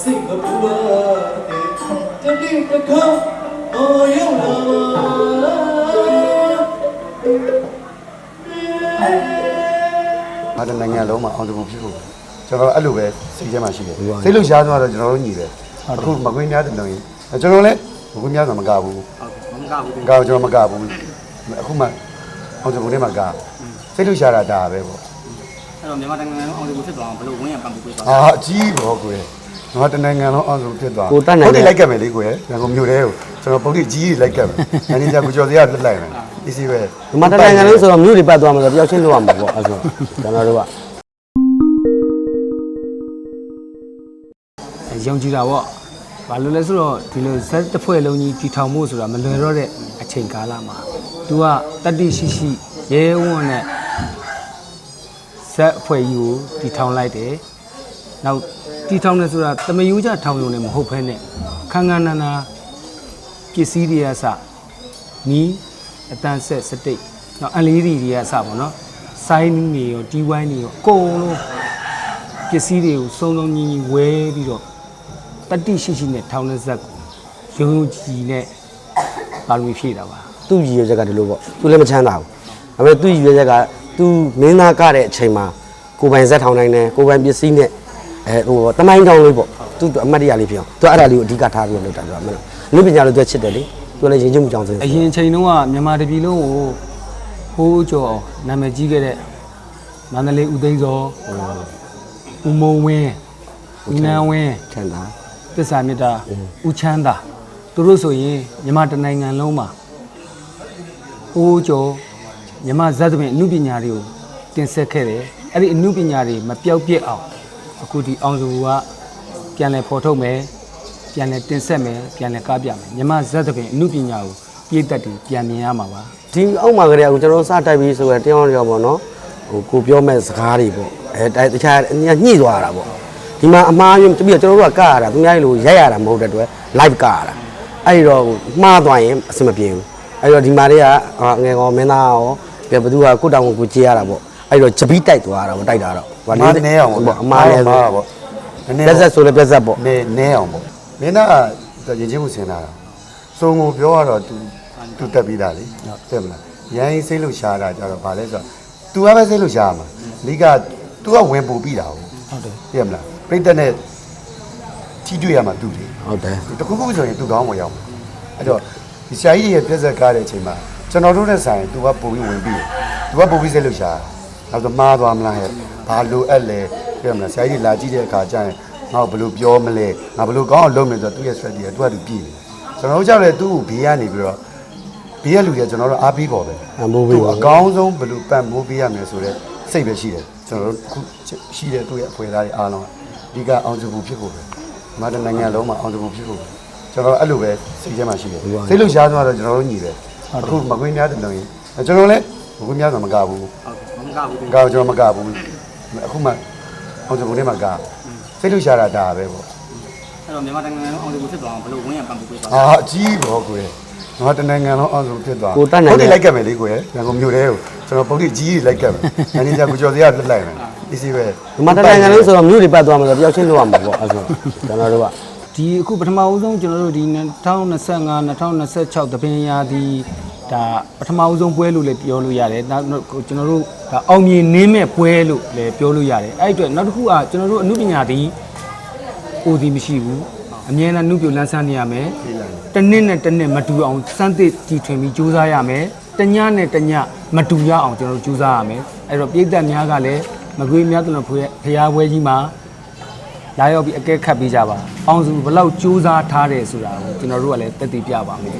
စိတ်မပူပါနဲ့တနေ့တစ်ခါအော်ရောက်လာပါငါတနိုင်ငံလုံးမှာအောင်တပူဖြစ်ဖို့ကျွန်တော်အဲ့လိုပဲစိတ်ထဲမှာရှိတယ်စိတ်လို့ရှားသွားတော့ကျွန်တော်တို့ညီတယ်အခုမကွင်းများတယ်လို့ရင်ကျွန်တော်လည်းမကွင်းများဆိုမကဘူးဟုတ်မကဘူးကကျွန်တော်မကဘူးအခုမှအောင်တပူထဲမှာကစိတ်လို့ရှားတာဒါပဲပေါ့အဲ့တော့မြန်မာနိုင်ငံလုံးအောင်ဒီကိုဖြစ်သွားအောင်ဘယ်လိုဝင်ရပံ့ပိုးပေးသွားအာအကြီးပေါ့ကိုယ် ငါတနိုင်ငံလုံးအောင်ဆုံးဖြစ်သွားကိုတတ်နိုင်တယ်ပုတ်တိလိုက်ကပ်မယ်လေကိုယ်ရန်ကုန်မြို့ထဲကိုကျွန်တော်ပုတ်တိကြီးကြီးလိုက်ကပ်မယ်မန်နေဂျာကိုကျော်စရာလက်လိုက်မယ်အစီပဲဒီမှာတစ်နိုင်ငံလုံးဆိုတော့မြို့တွေပတ်သွားမှာဆိုတော့တယောက်ချင်းလောက်ရမှာပေါ့အဲ့ဆိုကျွန်တော်တို့ကယုံကြည်တာပေါ့ဘာလို့လဲဆိုတော့ဒီလိုဇက်တစ်ဖွဲ့လုံးကြီးတည်ထောင်မှုဆိုတာမလွယ်တော့တဲ့အချိန်ကာလမှာ तू ကတတိရှိရှိရဲဝံ့နဲ့ဇက်အဖွဲ့ကြီးကိုတည်ထောင်လိုက်တယ် နောက်တည်ထောင်တယ်ဆိုတာတမယိုးကြထောင်ရုံနဲ့မဟုတ်ဘဲနဲ့ခန်းခန်းနာနာပစ္စည်းတွေကစနီးအတန်းဆက်စတိတ်နောက်အလေးတွေကစပေါ့နော်ဆိုင်းနေရောတီးဝိုင်းနေရောအကုန်လုံးပစ္စည်းတွေကိုစုံစုံညီညီဝဲပြီးတော့တတိရှိရှိနဲ့ထောင်းတဲ့ဇက်ကိုယုံယုံကြည်နဲ့ပါလို့ဖြည့်တာပါသူ့ရည်ရွယ်ချက်ကဒီလိုပေါ့သူလည်းမချမ်းသာဘူးဒါပေမဲ့သူ့ရည်ရွယ်ချက်ကသူမင်းသားကတဲ့အချိန်မှာကိုပိုင်ဇက်ထောင်နိုင်တယ်ကိုပိုင်ပစ္စည်းနဲ့ အဲဟိုတမိုင်းတောင်းလေးပေါ့သူ့အမတ်တရလေးဖြစ်အောင်သူအဲ့ဒါလေးကိုအဓိကထားပြီးလုပ်တာသူကမလို့လူပညာလို့သူချစ်တယ်လေသူလည်းရင်ကျမှုကြောင့်ဆိုအရင်ချိန်တုန်းကမြန်မာတပြည်လုံးကိုဟိုးကျော်နာမည်ကြီးခဲ့တဲ့မန္တလေးဦးသိန်းစောဦးမုံဝင်းဦးနန်းဝင်းချမ်းသာတစ္ဆာမြတ်တာဦးချမ်းသာသူတို့ဆိုရင်မြန်မာတနိုင်ငံလုံးမှာဟိုးကျော်မြန်မာဇတ်သမင်အမှုပညာတွေကိုတင်ဆက်ခဲ့တယ်အဲ့ဒီအမှုပညာတွေမပြောက်ပြက်အောင် အခုဒီအောင်စုကပြန်လည်ဖော်ထုတ်မယ်ပြန်လည်တင်ဆက်မယ်ပြန်လည်ကားပြမယ်မြန်မာဇတ်သမင်အမှုပညာကိုပြည်သက်တွေပြန်မြင်ရမှာပါဒီအောက်မှာကလေးကကျွန်တော်စတိုက်ပြီးဆိုရင်တရားတော်ပေါ့နော်ဟိုကိုပြောမဲ့စကားတွေပေါ့အဲတခြားညှိသွားတာပေါ့ဒီမှာအမှားမျိုးပြီးတော့ကျွန်တော်တို့ကကရတာသူများလိုရိုက်ရတာမဟုတ်တဲ့အတွက် live ကရတာအဲ့တော့မှားသွားရင်အဆင်မပြေဘူးအဲ့တော့ဒီမှာတွေကငယ်ကောင်မင်းသားရောပြဘသူကကိုတောင်ကိုကြေးရတာပေါ့ အဲ့တော့ဂျပီးတိုက်သွားတာပေါ့တိုက်တာတော့ အမားနဲအောင်ပေါ့ အမှားလဲဆို ပေါ့နည်း ပြက်ဆက်ဆိုလဲပြက်ဆက်ပေါ့ နဲနဲအောင်ပေါ့မင်းသားကရင်ချင်းမှုစင်လာတာစုံကိုပြောရတော့ तू तू တက်ပြီးသားလေတဲ့မလားရန်စိတ်လို့ရှားတာကြတော့ဗာလဲဆိုတော့ तू ကပဲစိတ်လို့ရှားမှာလိက तू ကဝင်ပူပြီးတာဟုတ် ဟုတ်တယ် တဲ့မလားပြိတ္တနဲ့ထိတွေ့ရမှာ तू လေ ဟုတ်တယ် တခုခုဆိုရင် तू ကောင်းဝင်ရောက်မှာအဲ့တော့ဒီရှာကြီးရဲ့ပြက်ဆက်ကားတဲ့အချိန်မှာကျွန်တော်တို့နဲ့ဆိုင် तू ကပို့ပြီးဝင်ပြီးတယ် तू ကပို့ပြီးစိတ်လို့ရှား နောက်တော့မှားသွားမလားဟဲ့ဘာလိုအပ်လဲတဲ့မလားရှာကြီးလာကြည့်တဲ့အခါကျရင်ငါ့ကိုဘယ်လိုပြောမလဲငါဘယ်လိုကောင်းအောင်လုပ်မလဲဆိုတော့သူ့ရဲ့ strategy ကသူကသူပြည်တယ်ကျွန်တော်တို့ကြောက်လဲသူ့ကိုဘေးကနေပြီးတော့ဘေးကလူတွေကျွန်တော်တို့အားပေးပေါ်ပဲအမိုးပေးပါအကောင်းဆုံးဘယ်လိုပတ်မိုးပေးရမယ်ဆိုတော့စိတ်ပဲရှိတယ်ကျွန်တော်တို့ခုရှိတဲ့သူ့ရဲ့အဖွဲ့သားတွေအားလုံးအဓိကအောင်စုဖို့ဖြစ်ဖို့ပဲမတနိုင်ငံလုံးမှာအောင်စုဖို့ဖြစ်ဖို့ပဲကျွန်တော်အဲ့လိုပဲစိတ်ထဲမှာရှိတယ်စိတ်လို့ရှားသွားတော့ကျွန်တော်တို့ညီတယ်အခုမကွင်းများတယ်လို့ရင်ကျွန်တော်လည်းမကွင်းများဆိုမကဘူးဟုတ်မ ကဘူးကာကျွန်တော်မကဘူးအခုမှအောင်စုဖို့ထဲမှာကစိတ်လို့ရှားတာဒါပဲပေါ့အဲ့တော့မြန်မာနိုင်ငံလုံးအောင်ဒီကိုဖြစ်သွားအောင်ဘယ်လိုဝင်ရပံ့ပိုးပေးသွားအာအကြီးပေါ့ကိုယ်ငါတနိုင်ငံလုံးအောင်စုဖြစ်သွားကိုတတ်နိုင်တယ်ပုတ်တိလိုက်ကပ်မယ်လေကိုယ်ရန်ကုန်မြို့ထဲကိုကျွန်တော်ပုတ်တိကြီးကြီးလိုက်ကပ်မယ်မန်နေဂျာကိုကျော်စရာလက်လိုက်မယ်အစီပဲဒီမှာတစ်နိုင်ငံလုံးဆိုတော့မြို့တွေပတ်သွားမှာဆိုတော့တယောက်ချင်းလောက်ရမှာပေါ့အဲ့ဆိုကျွန်တော်တို့ကဒီအခုပထမဦးဆုံးကျွန်တော်တို့ဒီ2025 2026တပင်ရာဒီ ဒါပထမဦးဆုံးပွဲလို့လည်းပြောလို့ရတယ်နောက်နောက်ကျွန်တော်တို့ဒါအောင်မြင်နင်းမဲ့ပွဲလို့လည်းပြောလို့ရတယ်အဲ့အတွက်နောက်တစ်ခုကကျွန်တော်တို့အမှုပညာဒီအိုဒီမရှိဘူးအမြဲတမ်းနှုတ်ပြလန်းဆန်းနေရမယ်တစ်နှစ်နဲ့တစ်နှစ်မတူအောင်စမ်းသစ်တီထွင်ပြီးကြိုးစားရမယ်တညနဲ့တညမတူရအောင်ကျွန်တော်တို့ကြိုးစားရမယ်အဲ့တော့ပြည်သက်များကလည်းမကွေးများတလို့ဖဖျားပွဲကြီးမှာလာရောက်ပြီးအကဲခတ်ပေးကြပါအောင်စုဘယ်လောက်စူးစမ်းထားတယ်ဆိုတာကိုကျွန်တော်တို့ကလည်းတက်တည်ပြပါမယ်